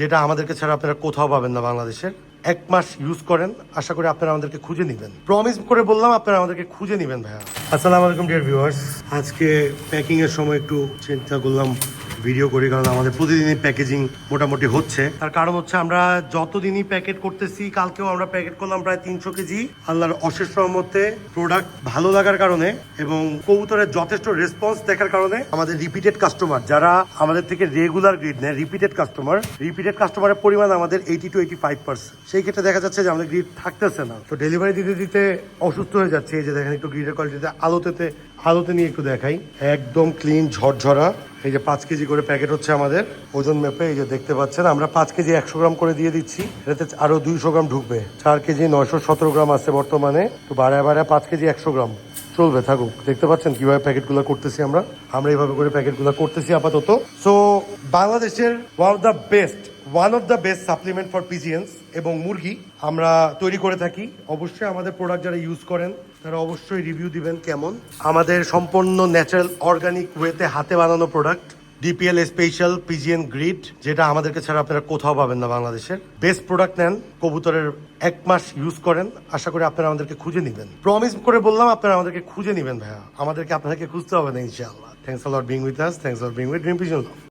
যেটা আমাদেরকে ছাড়া আপনারা কোথাও পাবেন না বাংলাদেশের। এক মাস ইউজ করেন, আশা করি আপনারা আমাদেরকে খুঁজে নেবেন। প্রমিস করে বললাম, আপনারা আমাদেরকে খুঁজে নেবেন ভাইয়া। আসসালামু আলাইকুম ডিয়ার ভিউয়ার্স আজকে প্যাকিং এর সময় একটু চিন্তা করলাম ভিডিও করি, কারণ আমাদের প্রতিদিনই প্যাকেজিং মোটামুটি হচ্ছে। তার কারণ হচ্ছে আমরা যতদিনই প্যাকেট করতেছি, কালকেও আমরা প্যাকেট করলাম প্রায় তিনশো কেজি। আল্লাহর অশেষ রহমতে প্রোডাক্ট ভালো লাগার কারণে এবং কবুতরের যথেষ্ট রেসপন্স দেখার কারণে আমাদের রিপিটেড কাস্টমার যারা আমাদের থেকে রেগুলার গ্রিড নেয় রিপিটেড কাস্টমার রিপিটেড কাস্টমারের পরিমাণ আমাদের eighty two eighty five percent সেই ক্ষেত্রে দেখা যাচ্ছে যে আমাদের গ্রিড থাকতেছে না। তো ডেলিভারি দিতে দিতে অসুস্থ হয়ে যাচ্ছে। এই যে দেখেন, একটু গ্রিডের কোয়ালিটিতে আলোতে আলোতে নিয়ে একটু দেখাই। একদম ক্লিন ঝরঝরা। এই যে পাঁচ কেজি করে প্যাকেট হচ্ছে আমাদের। ওজন মেপে এই যে দেখতে পাচ্ছেন, আমরা পাঁচ কেজি একশো গ্রাম করে দিয়ে দিচ্ছি। এটাতে আরও দুইশো গ্রাম ঢুকবে। চার কেজি নয়শো সতেরো গ্রাম আছে বর্তমানে। তো বাড়ায় বাড়ায় পাঁচ কেজি একশো গ্রাম। চলবে, থাকুক। দেখতে পাচ্ছেন কীভাবে প্যাকেটগুলো করতেছি আমরা। আমরা এইভাবে করে প্যাকেটগুলো করতেছি আপাতত। সো বাংলাদেশের one of the best one of the best supplement for pigeons এবং মুরগি আমরা তৈরি করে থাকি। অবশ্যই আমাদের প্রোডাক্ট যারা ইউজ করেন, তারা অবশ্যই রিভিউ দিবেন কেমন। আমাদের সম্পূর্ণ ন্যাচারাল অর্গানিক ওয়েতে হাতে বানানো product DPL special pigeon grit যেটা আমাদেরকে ছাড়া আপনারা কোথাও পাবেন না বাংলাদেশের। বেস্ট প্রোডাক্ট নেন, কবুতরের এক মাস ইউজ করেন। আশা করি আপনারা আমাদেরকে খুঁজে নেবেন। প্রমিস করে বললাম, আপনারা আমাদেরকে খুঁজে নেবেন ভাইয়া। আমাদেরকে আপনাদেরকে খুঁজতে হবে না, ইনশাআল্লাহ। Thanks for being with us thanks for being with dream pigeon